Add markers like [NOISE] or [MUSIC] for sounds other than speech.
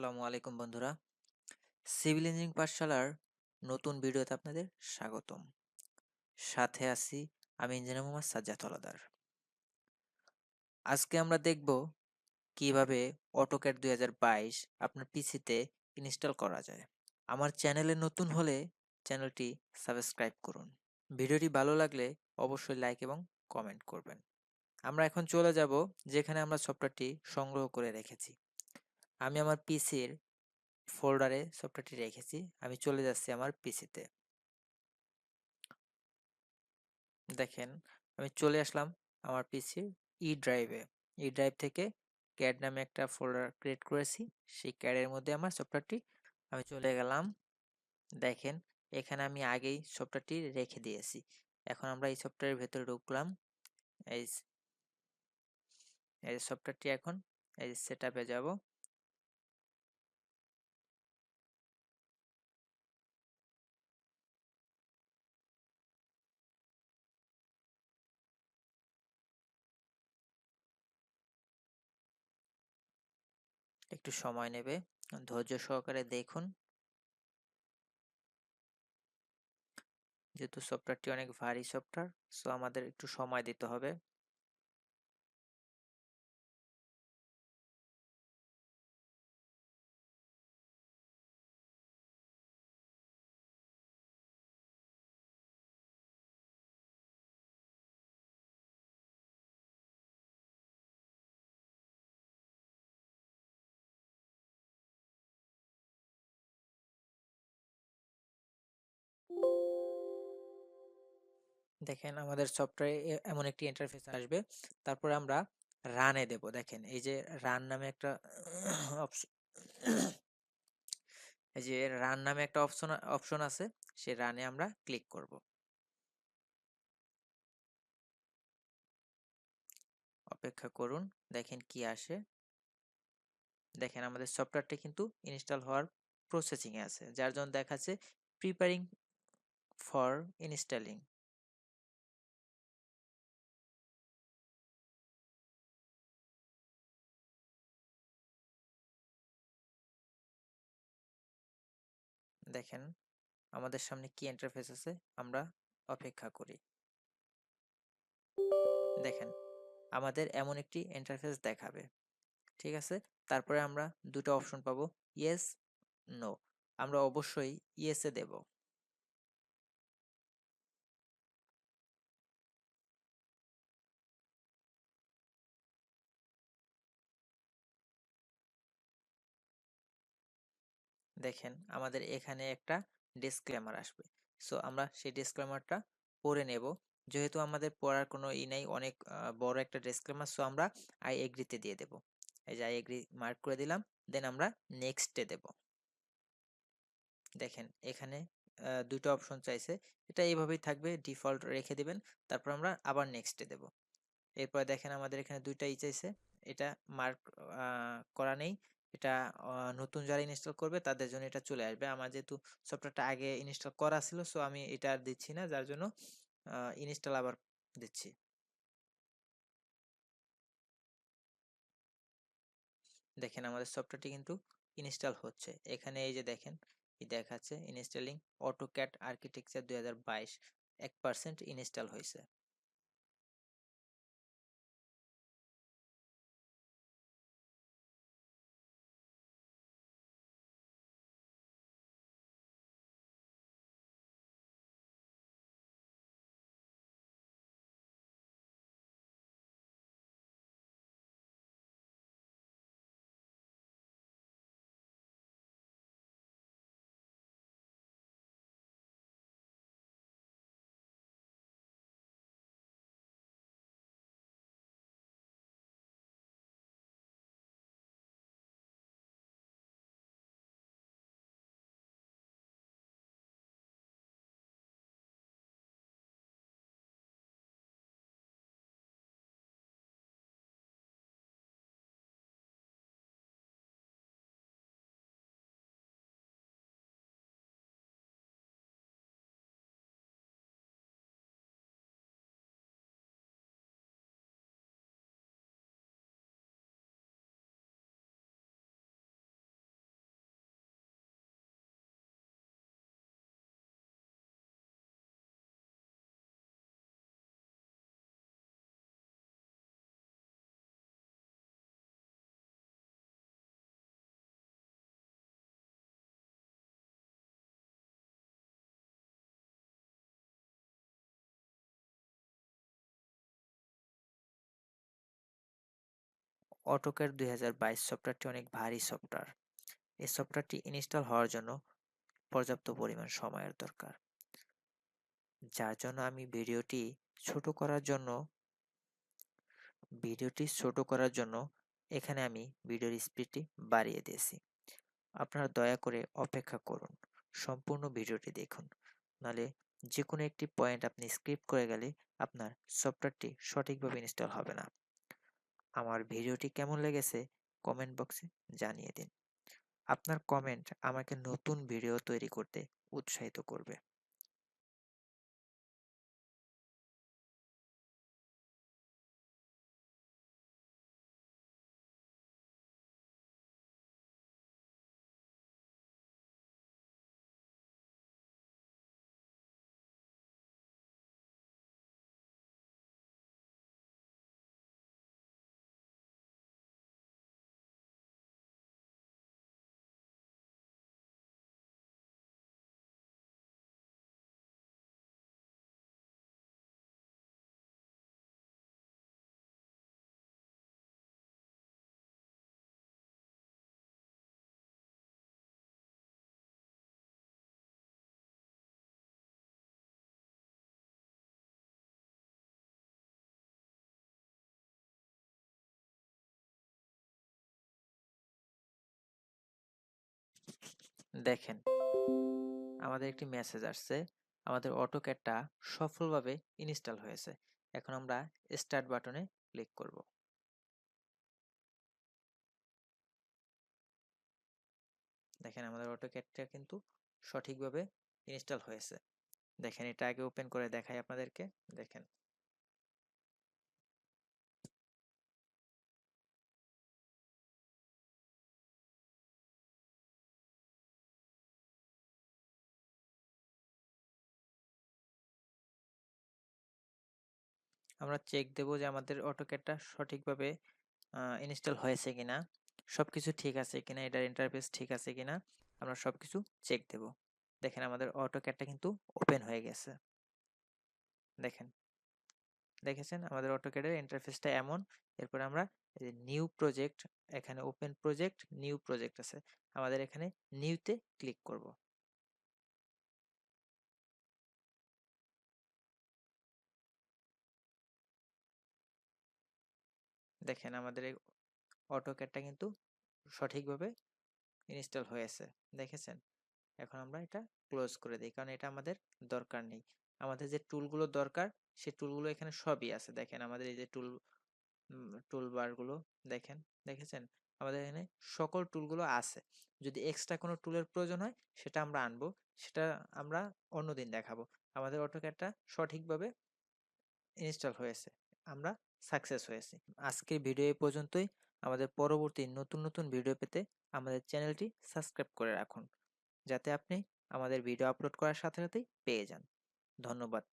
আসসালামু আলাইকুম বন্ধুরা। সিভিল ইঞ্জিনিয়ারিং পাঠশালার নতুন ভিডিওতে আপনাদের স্বাগতম। সাথে আছি আমি ইঞ্জিনিয়ার মোহাম্মদ সাজ্জাদ হলাদার। আজকে আমরা দেখব কীভাবে অটোক্যাড দুই হাজার বাইশ আপনার পিসিতে ইনস্টল করা যায়। আমার চ্যানেলে নতুন হলে চ্যানেলটি সাবস্ক্রাইব করুন। ভিডিওটি ভালো লাগলে অবশ্যই লাইক এবং কমেন্ট করবেন। আমরা এখন চলে যাব যেখানে আমরা সফটওয়্যারটি সংগ্রহ করে রেখেছি। আমি আমার পিসির ফোল্ডারে সফটওয়্যারটি রেখেছি। আমি চলে যাচ্ছি আমার পিসিতে। দেখেন, আমি চলে আসলাম আমার পিসির ই ড্রাইভে ই ড্রাইভ থেকে ক্যাড নামে একটা ফোল্ডার ক্রিয়েট করেছি। সেই ক্যাডের মধ্যে আমার সফটওয়্যারটি, আমি চলে গেলাম। দেখেন, এখানে আমি আগেই সফটওয়্যারটি রেখে দিয়েছি। এখন আমরা এই সফটওয়্যারের ভেতরে ঢুকলাম। এই সফটওয়্যারটি এখন, এই সেট আপে যাব। একটু সময় নেবে। ধৈর্য সহকারে দেখুন। যেহেতু সফটওয়্যারটি অনেক ভারী সফটওয়্যার সো আমাদের একটু সময় দিতে হবে। দেখেন আমাদের সফটওয়্যারে এমন একটি ইন্টারফেস আসবে। তারপরে আমরা রানে দেব। দেখেন এই যে রান নামে একটা [COUGHS] অপশন [COUGHS] এই যে রান নামে একটা অপশন অপশন আছে সেই রানে আমরা ক্লিক করব। অপেক্ষা করুন, দেখেন কি আসে। দেখেন আমাদের সফটওয়্যারটি কিন্তু ইনস্টল হওয়ার প্রসেসিং এ আছে, যার জন্য দেখাচ্ছে প্রিপারিং ফর ইনস্টলিং দেখেন, আমাদের সামনে কি ইন্টারফেস আছে, আমরা অপেক্ষা করি। দেখেন, আমাদের এমন একটি ইন্টারফেস দেখাবে, ঠিক আছে? তারপরে আমরা দুটো অপশন পাবো ইয়েস নো আমরা অবশ্যই ইয়েসে দেব। দেখেন, আমাদের এখানে একটা ডিসক্লেমার আসবে। সো আমরা সেই ডিসক্লেমারটা পড়ে নেব। যেহেতু আমাদের পড়ার কোনো ই নাই, অনেক বড় একটা ডিসক্লেমার সো আমরা আই এগ্রিতে দিয়ে দেব। এই যে আই এগ্রি মার্ক করে দিলাম দেন আমরা নেক্সটে দেব। দেখেন, এখানে দুটো অপশন চাইছে। এটা এইভাবেই থাকবে ডিফল্ট রেখে দিবেন, তারপর আমরা আবার নেক্সটে দেব। এরপর দেখেন, আমাদের এখানে দুইটাই চাইছে। এটা মার্ক করা নেই। এটা নতুন যারা ইনস্টল করবে তাদের জন্য এটা চলে আসবে। আমার যেহেতু সফটওয়্যারটা আগে ইনস্টল করা ছিল সো আমি এটা আর দিচ্ছি না। যার জন্য ইনস্টল আবার দিচ্ছি। দেখেন আমাদের সফটওয়্যারটি কিন্তু ইনস্টল হচ্ছে। এখানে এই যে দেখেন দেখাচ্ছে ইনস্টলিং অটোক্যাট আর্কিটেকচার দুই হাজার বাইশ। এক পার্সেন্ট ইনস্টল হয়েছে অটোক্যাড দুই সফটওয়্যারটি অনেক ভারী সফটওয়্যার এই সফটওয়্যারটি ইনস্টল হওয়ার জন্য পর্যাপ্ত পরিমাণ সময়ের দরকার। যার জন্য আমি ভিডিওটি ছোট করার জন্য, ভিডিওটি ছোট করার জন্য এখানে আমি ভিডিওর স্পিডটি বাড়িয়ে দিয়েছি। আপনারা দয়া করে অপেক্ষা করুন, সম্পূর্ণ ভিডিওটি দেখুন। নালে যে কোনো একটি পয়েন্ট আপনি স্ক্রিপ্ট করে গেলে আপনার সফটওয়্যারটি সঠিকভাবে ইনস্টল হবে না। আমার ভিডিওটি কেমন লেগেছে কমেন্ট বক্সে জানিয়ে দিন। আপনার কমেন্ট আমাকে নতুন ভিডিও তৈরি করতে উৎসাহিত করবে। দেখেন, আমাদের একটি মেসেজ আসছে, আমাদের অটোক্যাডটা সফলভাবে ইনস্টল হয়েছে। এখন আমরা স্টার্ট বাটনে ক্লিক করব। দেখেন, আমাদের অটোক্যাডটা কিন্তু সঠিকভাবে ইনস্টল হয়েছে। দেখেন, এটা আগে ওপেন করে দেখাই আপনাদেরকে। দেখেন। আমরা চেক দেব যে আমাদের অটোক্যাডটা সঠিকভাবে ইনস্টল হয়েছে কিনা, সবকিছু ঠিক আছে কিনা, এটার ইন্টারফেস ঠিক আছে কিনা, আমরা সবকিছু চেক দেব। দেখেন আমাদের অটোক্যাডটা কিন্তু ওপেন হয়ে গেছে। দেখেন, দেখেছেন? আমাদের অটোক্যাডের ইন্টারফেসটা এমন, এরপর আমরা নিউ প্রজেক্ট এখানে ওপেন প্রজেক্ট নিউ প্রজেক্ট আছে। আমাদের এখানে নিউতে ক্লিক করব। দেখেন আমাদের এই অটোক্যাডটা কিন্তু সঠিকভাবে ইনস্টল হয়েছে, দেখেছেন? এখন আমরা এটা ক্লোজ করে দিই, কারণ এটা আমাদের দরকার নেই। আমাদের যে টুলগুলো দরকার সে টুলগুলো এখানে সবই আছে। দেখেন আমাদের এই যে টুল টুল বারগুলো দেখেন, দেখেছেন? আমাদের এখানে সকল টুলগুলো আছে। যদি এক্সট্রা কোনো টুলের প্রয়োজন হয়, সেটা আমরা আনব, সেটা আমরা অন্যদিন দেখাবো। আমাদের অটোক্যাডটা সঠিকভাবে ইনস্টল হয়েছে। আমরা সাকসেস হয়েছি। আজকের ভিডিও এই পর্যন্তই। আমাদের পরবর্তী নতুন নতুন ভিডিও পেতে আমাদের চ্যানেলটি সাবস্ক্রাইব করে রাখুন। যাতে আপনি আমাদের ভিডিও আপলোড করার সাথে, সাথেই পেয়ে যান। ধন্যবাদ।